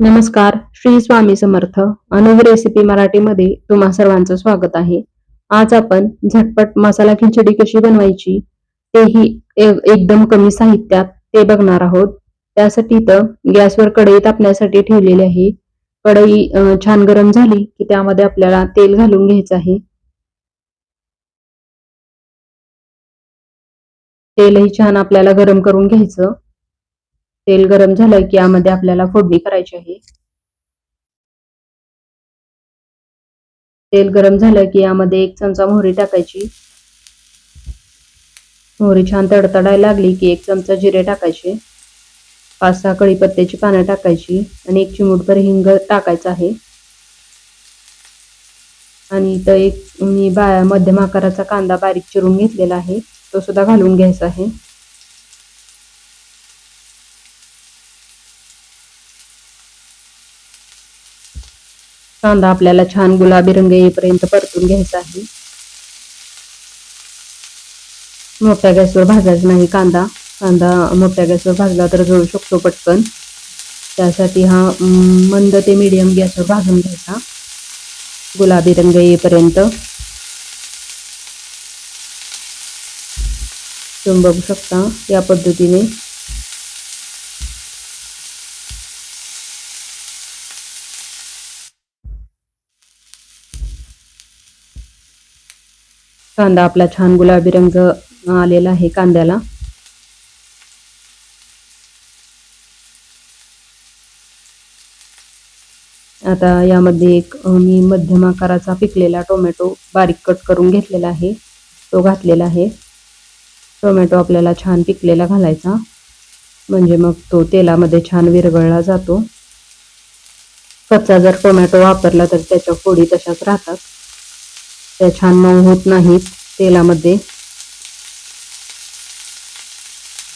नमस्कार श्री स्वामी समर्थ अनुभव रेसिपी मराठीमध्ये तुम्हा सर्वांचं स्वागत आहे. आज आपण झटपट मसाला खिचडी कशी बनवायची तेही एकदम कमी साहित्यात ते बघणार आहोत. त्यासाठी इथं गॅसवर कढई तापण्यासाठी ठेवलेली आहे. कढई छान गरम झाली की त्यामध्ये आपल्याला तेल घालून घ्यायचं आहे. तेलही छान आपल्याला गरम करून घ्यायचं. तेल गरम झालं की यामध्ये आपल्याला फोडणी करायची आहे. तेल गरम झालं की यामध्ये एक चमचा मोहरी टाकायची. मोहरी छान तडतडायला लागली की एक चमचा जिरे टाकायचे. पाच सहा कढीपत्त्याची पानं टाकायची आणि एक चिमूटभर हिंग टाकायचा आहे. आणि इथं एक मी बा मध्यम आकाराचा कांदा बारीक चिरून घेतलेला आहे. तो सुद्धा घालून घ्यायचा आहे. कांदा आपल्याला छान गुलाबी रंग येईपर्यंत परतून घ्यायचा आहे. मोठ्या गॅसवर भाजायचा नाही कांदा. कांदा मोठ्या गॅसवर भाजला तर जळू शकतो पटकन. त्यासाठी हा मंद ते मीडियम गॅसवर भाजून घ्यायचा. गुलाबी रंग येईपर्यंत. तुम्ही बघू शकता या पद्धतीने कांदा आपला छान गुलाबी रंग आलेला आहे कांद्याला. आता यामध्ये एक मी मध्यम आकाराचा पिकलेला टोमॅटो बारीक कट करून घेतलेला आहे. तो घातलेला आहे. टोमॅटो आपल्याला छान पिकलेला घालायचा. म्हणजे मग तो तेलामध्ये छान विरघळला जातो. कच्चा जर टोमॅटो वापरला तर त्याच्या फोडी तशाच राहतात. त्या छान मऊ होत नाहीत तेलामध्ये.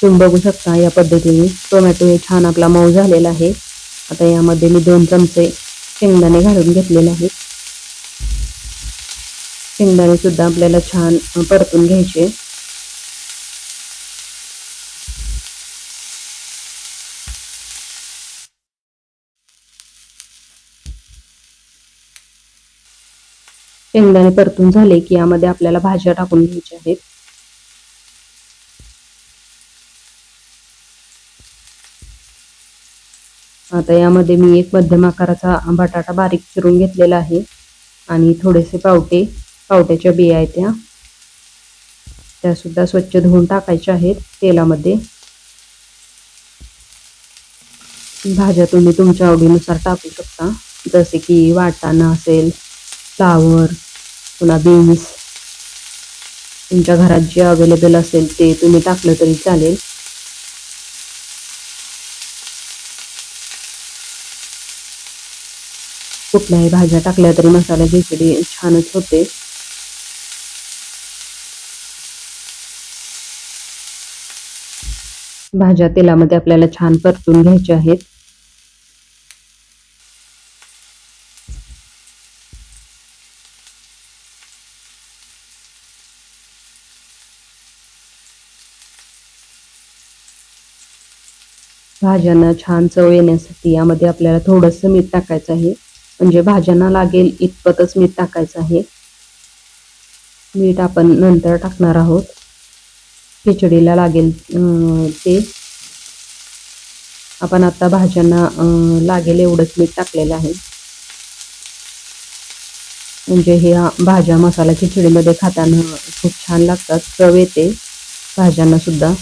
तुम्ही बघू शकता या पद्धतीने टोमॅटो हे छान आपला मऊ झालेला आहे. आता यामध्ये मी दोन चमचे शेंगदाणे घालून घेतलेले आहेत. शेंगदाणे सुद्धा आपल्याला छान परतून घ्यायचे. शेंगदाणे परतून झाले की यामध्ये आपल्याला भाज्या टाकून घ्यायच्या आहेत. आता यामध्ये मी एक मध्यम आकाराचा बटाटा बारीक चिरून घेतलेला आहे. आणि थोडेसे पावटे पावट्याच्या बिया आहेत त्या. सुद्धा स्वच्छ धुवून टाकायच्या आहेत तेलामध्ये. भाज्या तुम्ही तुमच्या आवडीनुसार टाकू शकता. जसे की वाटाणा असेल फ्लावर पुन्हा बीन्स तुमच्या घरात जे अवेलेबल असेल ते तुम्ही टाकलं तरी चालेल. कुठल्याही भाज्या टाकल्या तरी मसाला खिचडी छानच होते. भाज्या तेलामध्ये आपल्याला छान परतून घ्यायच्या आहेत. भाज्यांना छान चव येण्यासाठी यामध्ये आपल्याला थोडंसं मीठ टाकायचं आहे. म्हणजे भाज्यांना लागेल इतपतच मीठ टाकायचं आहे. मीठ आपण नंतर टाकणार आहोत. खिचडीला लागेल ते. आपण आता भाज्यांना लागेल एवढंच मीठ टाकलेलं आहे. म्हणजे ह्या भाज्या मसाला खिचडीमध्ये खाताना खूप छान लागतात. चव येते भाज्यांना सुद्धा.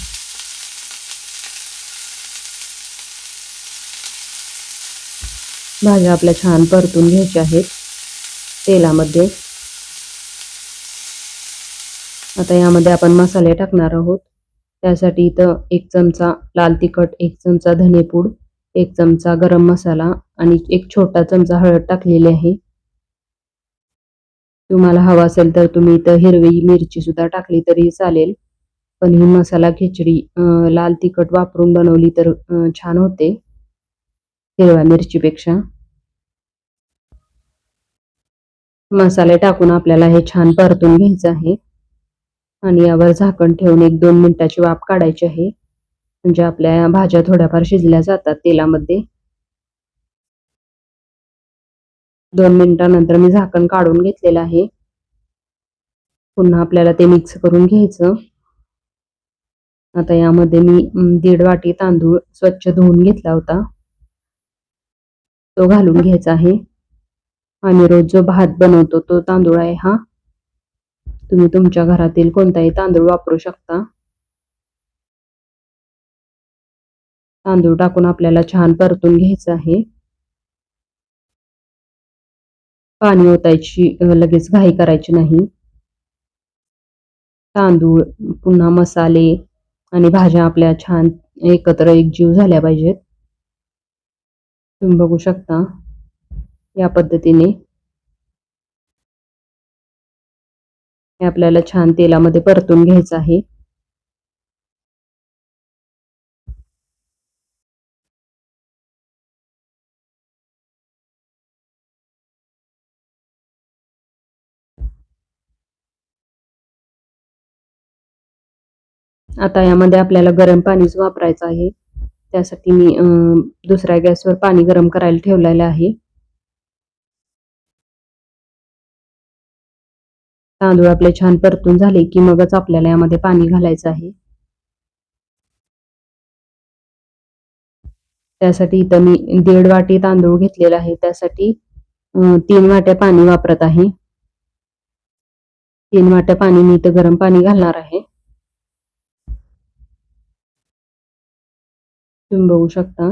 भाज्या आपल्या छान परतून घ्यायच्या आहेत. तेलामध्ये. आता यामध्ये आपण मसाले टाकणार आहोत. त्यासाठी इथं एक चमचा लाल तिखट एक चमचा धनेपूड एक चमचा गरम मसाला आणि एक छोटा चमचा हळद टाकलेली आहे. तुम्हाला हवा असेल तर तुम्ही इथं हिरवी मिरची सुद्धा टाकली तरी चालेल. पण ही मसाला खिचडी लाल तिखट वापरून बनवली तर छान होते. हिरव्या मिरचीपेक्षा. मसाले टाकून आपल्याला हे छान परतून घ्यायचं आहे. आणि यावर झाकण ठेवून एक दोन मिनिटाची वाफ काढायची आहे. म्हणजे आपल्या भाज्या थोड्याफार शिजल्या जातात तेलामध्ये. दोन मिनिटानंतर मी झाकण काढून घेतलेलं आहे. पुन्हा आपल्याला ते मिक्स करून घ्यायचं. आता यामध्ये मी दीड वाटी तांदूळ स्वच्छ धुवून घेतला होता. तो घालून घ्यायचा आहे. आम्ही रोज जो भात बनवतो तो तांदूळ आहे हा. तुम्ही तुमच्या घरातील कोणताही तांदूळ वापरू शकता. तांदूळ टाकून आपल्याला छान परतून घ्यायचं आहे. पाणी ओतायची लगेच घाई करायची नाही. तांदूळ पुन्हा मसाले आणि भाज्या आपल्या छान एकत्र एकजीव झाल्या पाहिजेत. तुम्ही बघू शकता या पद्धतीने. हे आपल्याला छान तेलामध्ये परतून घ्यायचं आहे. आता यामध्ये आपल्याला गरम पाणीच वापरायचं आहे. त्यासाठी मी दुसऱ्या गॅसवर पाणी गरम करायला ठेवलेलं आहे. तांदूळ आपले छान परतून झाले की मगच आपल्याला यामध्ये पाणी घालायचं आहे. त्यासाठी इथं मी दीड वाटी तांदूळ घेतलेला आहे. त्यासाठी तीन वाट्या पाणी वापरत आहे. तीन वाट्या पाणी मी इथं गरम पाणी घालणार आहे. तुम्ही बघू शकता.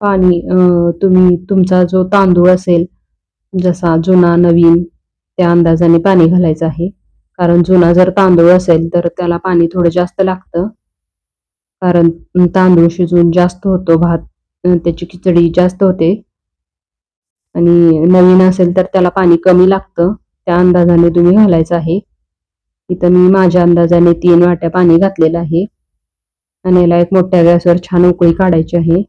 पाणी तुम्ही तुमचा जो तांदूळ असेल जसा जुना नवीन त्या अंदाजाने पाणी घालायचं आहे. कारण जुना जर तांदूळ असेल तर त्याला पाणी थोडं जास्त लागतं. कारण तांदूळ शिजून जास्त होतो भात त्याची खिचडी जास्त होते. आणि नवीन असेल तर त्याला पाणी कमी लागतं. त्या अंदाजाने तुम्ही घालायचं आहे. इथं मी माझ्या अंदाजाने तीन वाट्या पाणी घातलेलं आहे. आणि याला एक मोठ्या गॅसवर छान उकळी काढायची आहे.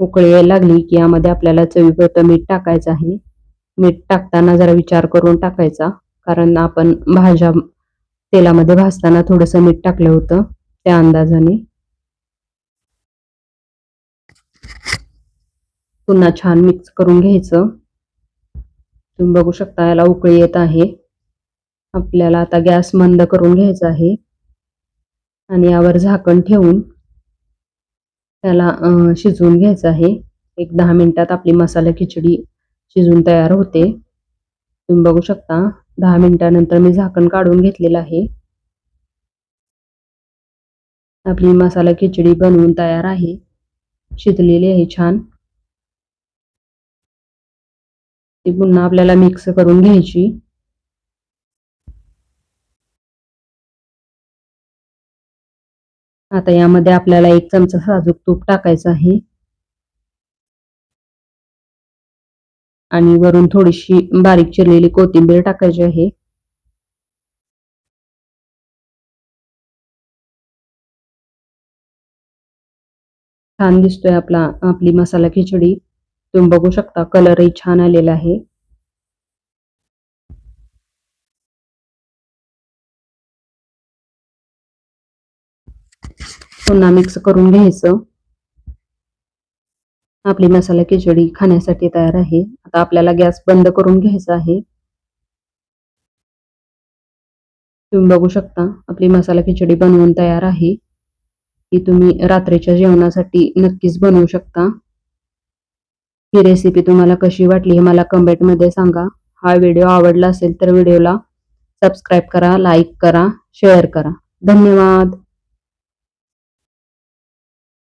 उकळी यायला लागली की यामध्ये आपल्याला चवीपुरतं मीठ टाकायचं आहे. मीठ टाकताना जरा विचार करून टाकायचा कारण आपण भाज्या तेलामध्ये भाजताना थोडंसं मीठ टाकलं होतं त्या अंदाजाने. पुन्हा छान मिक्स करून घ्यायचं. तुम्ही बघू शकता याला उकळी येत आहे. आपल्याला आता गॅस मंद करून घ्यायचा आहे. आणि यावर झाकण ठेवून त्याला शिजवून घ्यायचं आहे. एक दहा मिनिटात आपली मसाला खिचडी शिजून तयार होते. तुम्ही बघू शकता दहा मिनिटानंतर मी झाकण काढून घेतलेलं आहे. आपली मसाला खिचडी बनवून तयार आहे. शिजलेली आहे छान. ती पुन्हा आपल्याला मिक्स करून घ्यायची. आता यामध्ये आपल्याला एक चमचा साजूक तूप टाकायचं आहे. आणि वरून थोडीशी बारीक चिरलेली कोथिंबीर टाकायची आहे. छान दिसतोय आपला आपली मसाला खिचडी. तुम्ही बघू शकता कलरही छान आलेला आहे. पुन्हा मिक्स करून घ्यायचं. आपली मसाला खिचडी खाण्यासाठी तयार आहे. आता आपल्याला गॅस बंद करून घ्यायचा आहे. तुम्ही बघू शकता, आपली मसाला खिचडी बनवून तयार आहे. ही तुम्ही रात्रीच्या जेवणासाठी नक्कीच बनवू शकता. ही रेसिपी तुम्हाला कशी वाटली हे मला कमेंटमध्ये सांगा. हा व्हिडिओ आवडला असेल तर व्हिडिओला सबस्क्राईब करा लाईक करा शेअर करा. धन्यवाद.